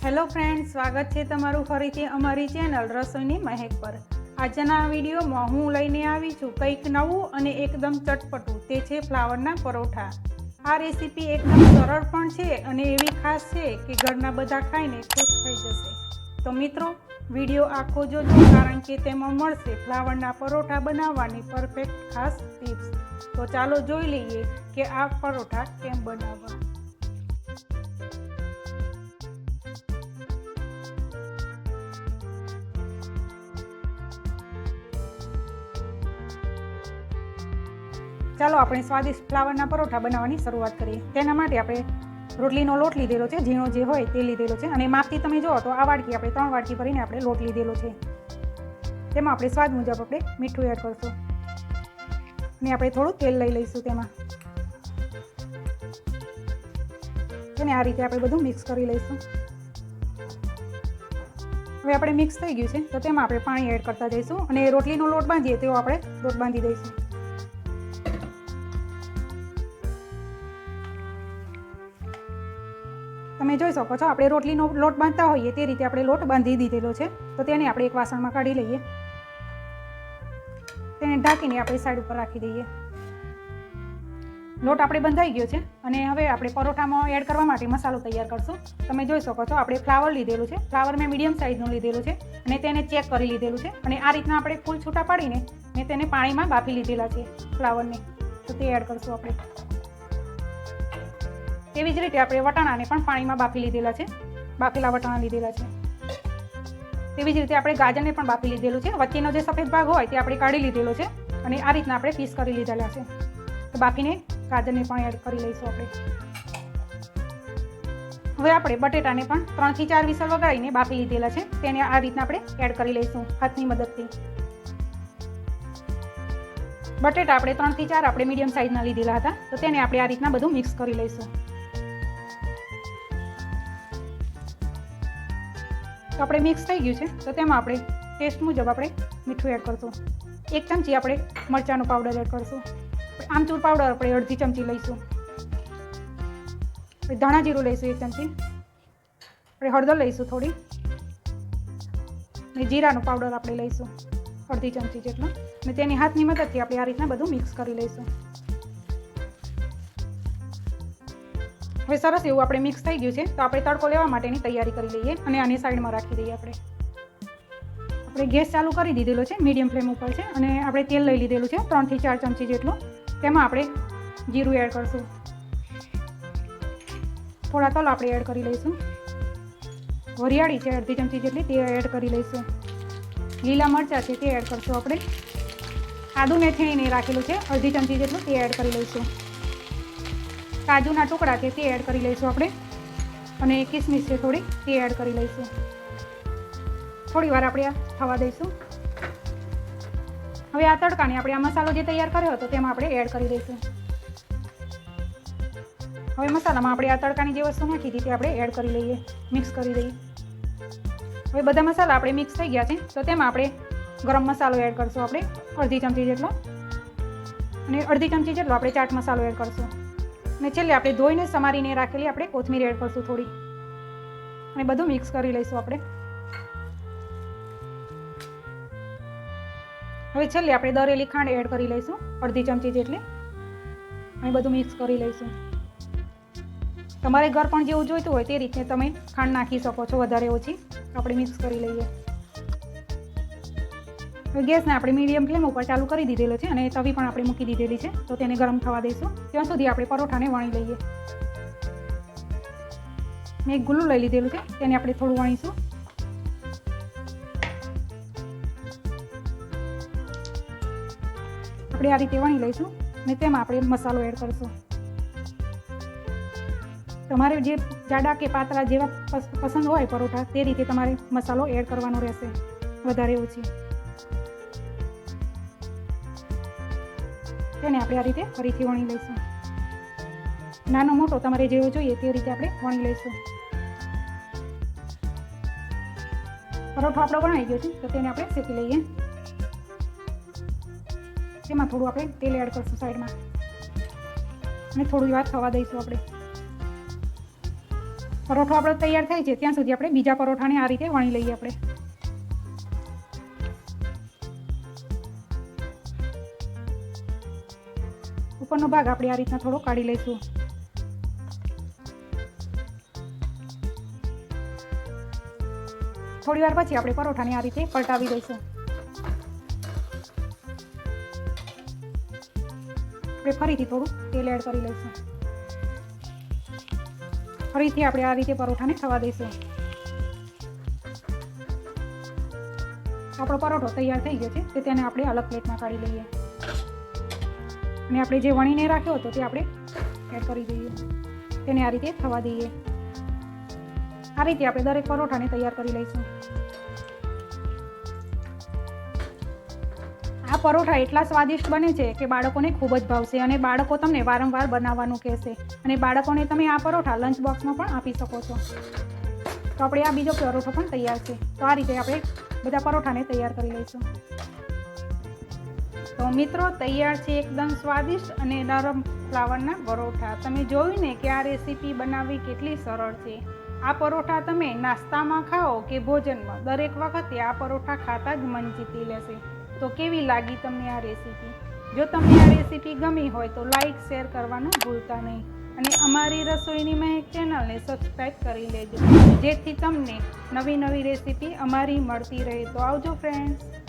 Hello friend સ્વાગત છે તમારું ફરીથી અમારી ચેનલ રસોઈની મહેક પર. આજના વિડીયોમાં હું લઈને આવી છું કંઈક નવું અને એકદમ ચટપટું, તે છે ફ્લાવરના પરોઠા. આ રેસીપી એકદમ સરળ પણ છે અને એવી ખાસ છે કે ઘરના બધા ખાઈને ખુશ થઈ જશે. તો મિત્રો, વીડિયો આખો જોજો કારણ કે તેમાં મળશે ફ્લાવરના પરોઠા બનાવવાની પરફેક્ટ ખાસ ટિપ્સ. તો ચાલો જોઈ લઈએ કે આ પરોઠા કેમ બનાવવા. ચાલો આપણે સ્વાદિષ્ટ ફ્લાવરના પરોઠા બનાવવાની શરૂઆત કરીએ. તેના માટે આપણે રોટલીનો લોટ લીધેલો છે, ઝીણો જે હોય તે લીધેલો છે અને માપથી તમે જુઓ તો આ વાડકી આપણે ત્રણ વાડકી ભરીને આપણે લોટ લીધેલો છે. તેમાં આપણે સ્વાદ મુજબ આપણે મીઠું એડ કરશું. અને આપણે થોડું તેલ લઈ લઈશું તેમાં. અને આ રીતે આપણે બધું મિક્સ કરી લઈશું. હવે આપણે મિક્સ થઈ ગયું છે, તો તેમાં આપણે પાણી એડ કરતા જઈશું અને રોટલીનો લોટ બાંધીએ તેવો આપણે લોટ બાંધી દઈશું. તમે જોઈ શકો છો, આપણે રોટલીનો લોટ બાંધતા હોઈએ તે રીતે આપણે લોટ બાંધી દીધેલો છે. તો તેને આપણે એક વાસણમાં કાઢી લઈએ. તેને ઢાંકીને આપણે સાઈડ ઉપર રાખી દઈએ. લોટ આપણે બંધાઈ ગયો છે અને હવે આપણે પરોઠામાં એડ કરવા માટે મસાલો તૈયાર કરશું. તમે જોઈ શકો છો, આપણે ફ્લાવર લીધેલું છે. ફ્લાવર મેં મીડિયમ સાઇઝનું લીધેલું છે અને તેને ચેક કરી લીધેલું છે. અને આ રીતના આપણે ફૂલ છૂટા પાડીને મેં તેને પાણીમાં બાફી લીધેલા છે ફ્લાવરને. તો તે એડ કરશું આપણે. તેવી જ રીતે આપણે વટાણાને પણ પાણીમાં બાફી લીધેલા છે. બાફેલા વટાણા લીધેલા છે. તેવી જ રીતે આપણે ગાજરને પણ બાફી લીધેલું છે. વચ્ચેનો જે સફેદ ભાગ હોય તે આપણે કાઢી લીધેલો છે અને આ રીતના આપણે પીસ કરી લીધેલા છે. તો બાફીને ગાજરને પણ એડ કરી લઈશું આપણે. હવે આપણે બટેટાને પણ ત્રણથી ચાર વિસલ વગાડીને બાફી લીધેલા છે. તેને આ રીતના આપણે એડ કરી લઈશું હાથની મદદથી. બટેટા આપણે ત્રણથી ચાર આપણે મીડિયમ સાઇઝના લીધેલા હતા. તો તેને આપણે આ રીતના બધું મિક્સ કરી લઈશું. તો આપણે મિક્સ થઈ ગયું છે. તો તેમાં આપણે ટેસ્ટ મુજબ આપણે મીઠું એડ કરશું. એક ચમચી આપણે મરચાંનો પાવડર એડ કરશું. આમચૂર પાવડર આપણે અડધી ચમચી લઈશું. આપણે ધાણા જીરું લઈશું એક ચમચી. આપણે હળદર લઈશું થોડી. અને જીરાનો પાવડર આપણે લઈશું અડધી ચમચી જેટલો. અને તેની હાથની મદદથી આપણે આ રીતના બધું મિક્સ કરી લઈશું. હવે સરસ એવું આપણે મિક્સ થઈ ગયું છે. તો આપણે તડકો લેવા માટેની તૈયારી કરી લઈએ અને આની સાઈડમાં રાખી દઈએ આપણે. આપણે ગેસ ચાલુ કરી દીધેલો છે મીડિયમ ફ્લેમ ઉપર છે અને આપણે તેલ લઈ લીધેલું છે ત્રણથી ચાર ચમચી જેટલું. તેમાં આપણે જીરું એડ કરશું. થોડા તલ આપણે એડ કરી લઈશું. વરિયાળી છે, અડધી ચમચી જેટલી તે એડ કરી લઈશું. લીલા મરચાં છે તે એડ કરશું આપણે. આદુ મેથીને રાખેલું છે, અડધી ચમચી જેટલું તે એડ કરી લઈશું. કાજુના ટુકડા છે તે એડ કરી લઈશું આપણે. અને કિસમિસ છે થોડી, તે એડ કરી લઈશું. થોડી વાર આપણે આ થવા દઈશું. હવે આ તડકાને આપણે આ મસાલો જે તૈયાર કર્યો હતો તેમાં આપણે એડ કરી દઈશું. હવે મસાલામાં આપણે આ તડકાની જે વસ્તુ નાખી હતી તે આપણે એડ કરી લઈએ મિક્સ કરી દઈએ. હવે બધા મસાલા આપણે મિક્સ થઈ ગયા છે, તો તેમાં આપણે ગરમ મસાલો એડ કરશું આપણે, અડધી ચમચી જેટલો. અને અડધી ચમચી જેટલો આપણે ચાટ મસાલો એડ કરશું. અને છેલ્લે આપણે ધોઈને સમારીને રાખેલી આપણે કોથમીર એડ કરશું થોડી. અને બધું મિક્સ કરી લઈશું આપણે. હવે છેલ્લે આપણે દરેલી ખાંડ એડ કરી લઈશું, અડધી ચમચી જેટલી. અને બધું મિક્સ કરી લઈશું. તમારે ઘર પણ જેવું જોઈતું હોય તે રીતે તમે ખાંડ નાખી શકો છો, વધારે ઓછી. આપણે મિક્સ કરી લઈએ. ગેસને આપણે મીડિયમ ફ્લેમ ઉપર ચાલુ કરી દીધેલો છે અને તવી પણ આપણે મૂકી દીધેલી છે. તો તેને ગરમ થવા દઈશું. ત્યાં સુધી આપણે પરોઠાને વણી લઈએ. મેં એક ગુલ્લું લઈ લીધેલું છે. તેને આપણે થોડું વણીશું. આપણે આ રીતે વણી લઈશું અને તેમાં આપણે મસાલો એડ કરીશું. તમારે જે જાડા કે પાતળા જેવા પસંદ હોય પરોઠા, તે રીતે તમારે મસાલો એડ કરવાનો રહેશે. વધારે ઓછી. તેને આપણે આ રીતે ફરીથી વણી લઈશું. નાનો મોટો તમારે જેવો જોઈએ તે રીતે આપણે વણી લઈશું. પરોઠો આપણો બનાવી ગયો છે, તો તેને આપણે શેકી લઈએ. તેમાં થોડું આપણે તેલ એડ કરશું સાઈડમાં. અને થોડી વાર થવા દઈશું આપણે. પરોઠો આપણો તૈયાર થાય છે, ત્યાં સુધી આપણે બીજા પરોઠાને આ રીતે વણી લઈએ આપણે. ઉપરનો ભાગ આપણે આ રીતના થોડો કાઢી લઈશું. થોડી વાર પછી આપણે પરોઠાને આ રીતે પલટાવી દઈશું. આપણે ફરીથી થોડું તેલ એડ કરી લઈશું. ફરીથી આપણે આ રીતે પરોઠાને થવા દઈશું. આપણો પરોઠો તૈયાર થઈ ગયો છે, તે તેને આપણે અલગ પ્લેટમાં કાઢી લઈએ. અને આપણે જે વણીને રાખ્યો હતો તે આપણે એડ કરી દઈએ. તેને આ રીતે થવા દઈએ. આ રીતે આપણે દરેક પરોઠાને તૈયાર કરી લઈશું. આ પરોઠા એટલા સ્વાદિષ્ટ બને છે કે બાળકોને ખૂબ જ ભાવશે અને બાળકો તમને વારંવાર બનાવવાનું કહેશે. અને બાળકોને તમે આ પરોઠા લંચ બોક્સમાં પણ આપી શકો છો. તો આપણે આ બીજો પરોઠો પણ તૈયાર છે. તો આ રીતે આપણે બધા પરોઠાને તૈયાર કરી લઈશું. તો મિત્રો, તૈયાર છે એકદમ સ્વાદિષ્ટ અને નરમ ફ્લાવરના પરોઠા. તમે જોયું ને કે આ રેસીપી બનાવવી કેટલી સરળ છે. આ પરોઠા તમે નાસ્તામાં ખાઓ કે ભોજનમાં, દરેક વખતે આ પરોઠા ખાતા જ મન જીતી લેશે. તો કેવી લાગી તમને આ રેસીપી? જો તમને આ રેસીપી ગમી હોય તો લાઈક, શેર કરવાનું ભૂલતા નહીં. અને અમારી રસોઈની મહેક ચેનલને સબસ્ક્રાઈબ કરી લેજો. જેથી તમને નવી નવી રેસીપી અમારી મળતી રહે. તો આવજો ફ્રેન્ડ્સ